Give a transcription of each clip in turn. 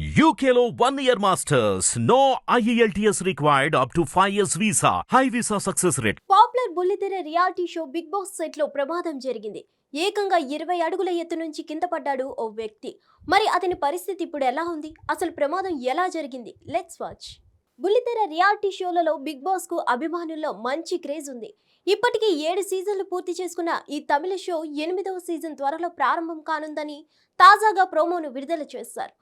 యూకేలో one year masters no IELTS required up to five years visa high visa success rate popular బుల్లితెర reality show big Boss సెట్లో ప్రమాదం జరిగింది. ఏకంగా ఇరవై అడుగుల ఎత్తు నుంచి కింద పడ్డాడు ఓ వ్యక్తి. మరి అతని పరిస్థితి ఇప్పుడు ఎలా ఉంది? అసలు ప్రమాదం ఎలా జరిగింది? లెట్స్ వాచ్ బుల్లితెర రియాలిటీ షోలలో బిగ్ బాస్కు అభిమానుల్లో మంచి క్రేజ్ ఉంది. ఇప్పటికీ ఏడు సీజన్లు పూర్తి చేసుకున్న ఈ తమిళ షో ఎనిమిదవ సీజన్ త్వరలో ప్రారంభం కానుందని తాజాగా ప్రోమోను విడుదల చేశారు.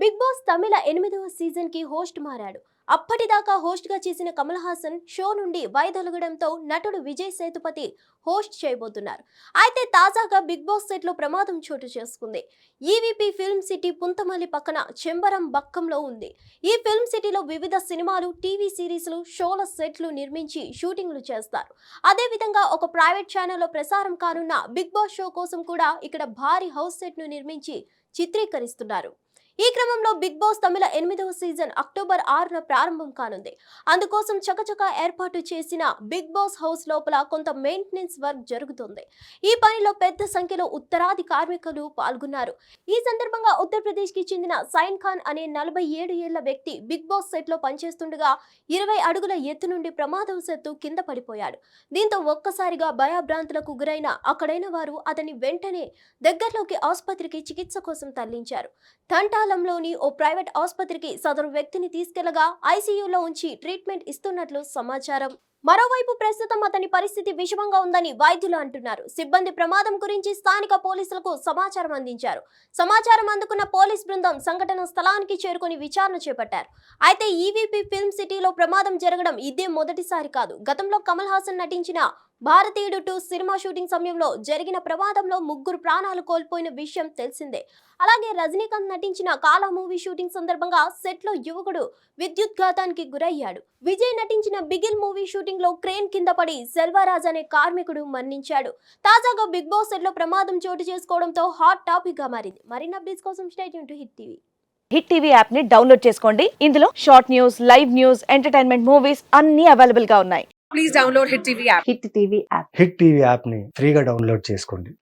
బిగ్ బాస్ తమిళ ఎనిమిదవ సీజన్కి హోస్ట్ మారాడు. అప్పటిదాకా హోస్ట్గా చేసిన కమల్ హాసన్ షో నుండి వైదొలగడంతో నటుడు విజయ్ సేతుపతి హోస్ట్ చేయబోతున్నారు. అయితే తాజాగా బిగ్ బాస్ సెట్లో ప్రమాదం చోటు చేసుకుంది. ఈవీపీ ఫిల్మ్ సిటీ పుంతమల్లి పక్కన చెంబరం బక్కంలో ఉంది. ఈ ఫిల్మ్ సిటీలో వివిధ సినిమాలు టీవీ సిరీస్లు షోల సెట్లు నిర్మించి షూటింగ్లు చేస్తారు. అదేవిధంగా ఒక ప్రైవేట్ ఛానల్లో ప్రసారం కానున్న బిగ్ బాస్ షో కోసం కూడా ఇక్కడ భారీ హౌస్ సెట్ను నిర్మించి చిత్రీకరిస్తున్నారు. ఈ క్రమంలో బిగ్ బాస్ తమిళ ఎనిమిదవ సీజన్ అక్టోబర్ ఆరున ప్రారంభం కానుంది. అందుకోసం చకచక ఏర్పాటు చేసిన బిగ్ బాస్ హౌస్ లోపల కొంత మెయింటెనెన్స్ వర్క్ జరుగుతుంది. ఈ పనిలో పెద్ద సంఖ్యలో ఉత్తరాది కార్మికులు పాల్గొన్నారు. ఈ సందర్భంగా ఉత్తరప్రదేశ్కి చెందిన సైన్ ఖాన్ అనే నలభై ఏడు ఏళ్ళ వ్యక్తి బిగ్ బాస్ సెట్లో పనిచేస్తుండగా ఇరవై అడుగుల ఎత్తు నుండి ప్రమాదవశత్తు కింద పడిపోయాడు. దీంతో ఒక్కసారిగా భయభ్రాంతులకు గురైన అక్కడైన వారు అతని వెంటనే దగ్గరలోకి ఆసుపత్రికి చికిత్స కోసం తరలించారు. తంటా తంటాలంలోని ఓ ప్రైవేట్ ఆసుపత్రికి సదరు వ్యక్తిని తీసుకెళ్ళగా ఐసీయూలో ఉంచి ట్రీట్మెంట్ ఇస్తున్నట్లు సమాచారం. మరోవైపు ప్రస్తుతం అతని పరిస్థితి విషమంగా ఉందని వైద్యులు అంటున్నారు. సిబ్బంది ప్రమాదం గురించి స్థానిక పోలీసులకు సమాచారం అందించారు. సమాచారం అందుకున్న పోలీస్ బృందం సంఘటన స్థలానికి చేరుకుని విచారణ చేపట్టారు. అయితే ఈవీపీ ఫిల్మ్ సిటీలో ప్రమాదం జరగడం ఇదే మొదటిసారి కాదు. గతంలో కమల్ హాసన్ నటించిన భారతీయుడు టూ సినిమా షూటింగ్ సమయంలో జరిగిన ప్రమాదంలో ముగ్గురు ప్రాణాలు కోల్పోయిన విషయం తెలిసిందే. అలాగే రజనీకాంత్ నటించిన కాలా మూవీ షూటింగ్ సందర్భంగా సెట్లో యువకుడు యువకుడు విద్యుత్ఘాతానికి గురయ్యాడు. విజయ్ నటించిన బిగిల్ మూవీ షూటింగ్ లో క్రేన్ కింద పడి సెల్వరాజ్ అనే కార్మికుడు మరణించాడు. తాజాగా బిగ్ బాస్ సెట్లో ప్రమాదం చోటు చేసుకోవడంతో హాట్ టాపిక్గా మారింది. మరిన్ని అప్డేట్స్ కోసం stay tuned to Hit TV. Hit TV యాప్ని డౌన్లోడ్ చేసుకోండి. ఇందులో short news live news entertainment movies అన్ని అవైలబుల్గా ఉన్నాయి. please download Hit TV app. Hit TV app. Hit TV యాప్ని ఫ్రీగా డౌన్లోడ్ చేసుకోండి.